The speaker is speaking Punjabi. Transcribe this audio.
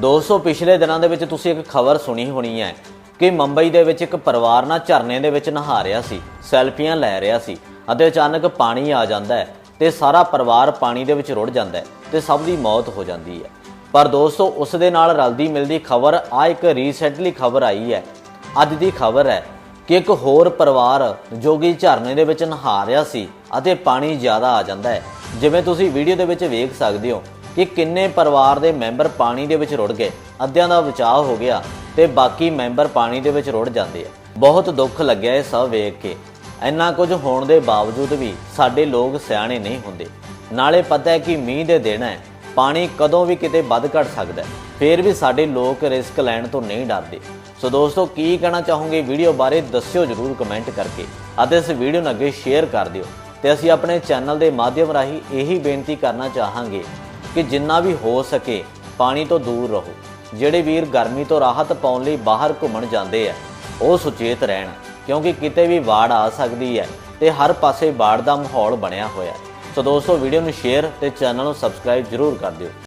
ਦੋਸਤੋ ਪਿਛਲੇ ਦਿਨਾਂ ਦੇ ਵਿੱਚ ਤੁਸੀਂ ਇੱਕ ਖਬਰ ਸੁਣੀ ਹੋਣੀ ਹੈ ਕਿ ਮੁੰਬਈ ਦੇ ਵਿੱਚ ਇੱਕ ਪਰਿਵਾਰ ਨਾ ਝਰਨੇ ਦੇ ਵਿੱਚ ਨਹਾ ਰਿਹਾ ਸੀ, ਸੈਲਫੀਆਂ ਲੈ ਰਿਹਾ ਸੀ ਅਤੇ ਅਚਾਨਕ ਪਾਣੀ ਆ ਜਾਂਦਾ ਹੈ ਤੇ ਸਾਰਾ ਪਰਿਵਾਰ ਪਾਣੀ ਦੇ ਵਿੱਚ ਰੁੜ ਜਾਂਦਾ ਹੈ ਤੇ ਸਭ ਦੀ ਮੌਤ ਹੋ ਜਾਂਦੀ ਹੈ। ਪਰ ਦੋਸਤੋ, ਉਸ ਦੇ ਨਾਲ ਰਲਦੀ ਮਿਲਦੀ ਖਬਰ, ਆ ਇੱਕ ਰੀਸੈਂਟਲੀ ਖਬਰ ਆਈ ਹੈ। ਅੱਜ ਦੀ ਖਬਰ ਹੈ ਕਿ ਇੱਕ ਹੋਰ ਪਰਿਵਾਰ ਜੋ ਕਿ ਝਰਨੇ ਦੇ ਵਿੱਚ ਨਹਾ ਰਿਹਾ ਸੀ ਅਤੇ ਪਾਣੀ ਜ਼ਿਆਦਾ ਆ ਜਾਂਦਾ ਹੈ। ਜਿਵੇਂ ਤੁਸੀਂ ਵੀਡੀਓ ਦੇ ਵਿੱਚ ਵੇਖ ਸਕਦੇ ਹੋ ਕਿ ਕਿੰਨੇ ਪਰਿਵਾਰ ਦੇ ਮੈਂਬਰ ਪਾਣੀ ਦੇ ਵਿੱਚ ਰੁੜ ਗਏ। ਅੱਧਿਆਂ ਦਾ ਬਚਾਅ ਹੋ ਗਿਆ ਤੇ ਬਾਕੀ ਮੈਂਬਰ ਪਾਣੀ ਦੇ ਵਿੱਚ ਰੁੜ ਜਾਂਦੇ ਆ। ਬਹੁਤ ਦੁੱਖ ਲੱਗਿਆ ਇਹ ਸਭ ਵੇਖ ਕੇ। ਇੰਨਾ ਕੁਝ ਹੋਣ ਦੇ ਬਾਵਜੂਦ ਵੀ ਸਾਡੇ ਲੋਕ ਸਿਆਣੇ ਨਹੀਂ ਹੁੰਦੇ। ਨਾਲੇ ਪਤਾ ਹੈ ਕਿ ਮੀਂਹ ਦੇ ਦਿਨ ਹੈ। ਪਾਣੀ ਕਦੋਂ ਵੀ ਕਿਤੇ ਵੱਧ ਘਟ ਸਕਦਾ ਹੈ। ਫੇਰ ਵੀ ਸਾਡੇ ਲੋਕ ਰਿਸਕ ਲੈਣ ਤੋਂ ਨਹੀਂ ਡਰਦੇ। ਸੋ ਦੋਸਤੋ, ਕੀ ਕਹਿਣਾ ਚਾਹੋਗੇ ਵੀਡੀਓ ਬਾਰੇ ਦੱਸਿਓ ਜਰੂਰ ਕਮੈਂਟ ਕਰਕੇ ਅਤੇ ਇਸ ਵੀਡੀਓ ਨੂੰ ਅੱਗੇ ਸ਼ੇਅਰ ਕਰ ਦਿਓ। ਤੇ ਅਸੀਂ ਆਪਣੇ ਚੈਨਲ ਦੇ ਮਾਧਿਅਮ ਰਾਹੀਂ ਇਹੀ ਬੇਨਤੀ ਕਰਨਾ ਚਾਹਾਂਗੇ ਕਿ ਜਿੰਨਾ ਵੀ ਹੋ ਸਕੇ ਪਾਣੀ ਤੋਂ ਦੂਰ ਰਹੋ। ਜਿਹੜੇ ਵੀਰ ਗਰਮੀ ਤੋਂ ਰਾਹਤ ਪਾਉਣ ਲਈ ਬਾਹਰ ਘੁੰਮਣ ਜਾਂਦੇ ਆ, ਉਹ ਸੁਚੇਤ ਰਹਿਣ, ਕਿਉਂਕਿ ਕਿਤੇ ਵੀ ਬਾੜ ਆ ਸਕਦੀ ਹੈ ਤੇ ਹਰ ਪਾਸੇ ਬਾੜ ਦਾ ਮਾਹੌਲ ਬਣਿਆ ਹੋਇਆ। ਸੋ ਦੋਸਤੋ ਵੀਡੀਓ ਨੂੰ ਸ਼ੇਅਰ ਤੇ ਚੈਨਲ ਨੂੰ ਸਬਸਕ੍ਰਾਈਬ ਜਰੂਰ ਕਰ ਦਿਓ।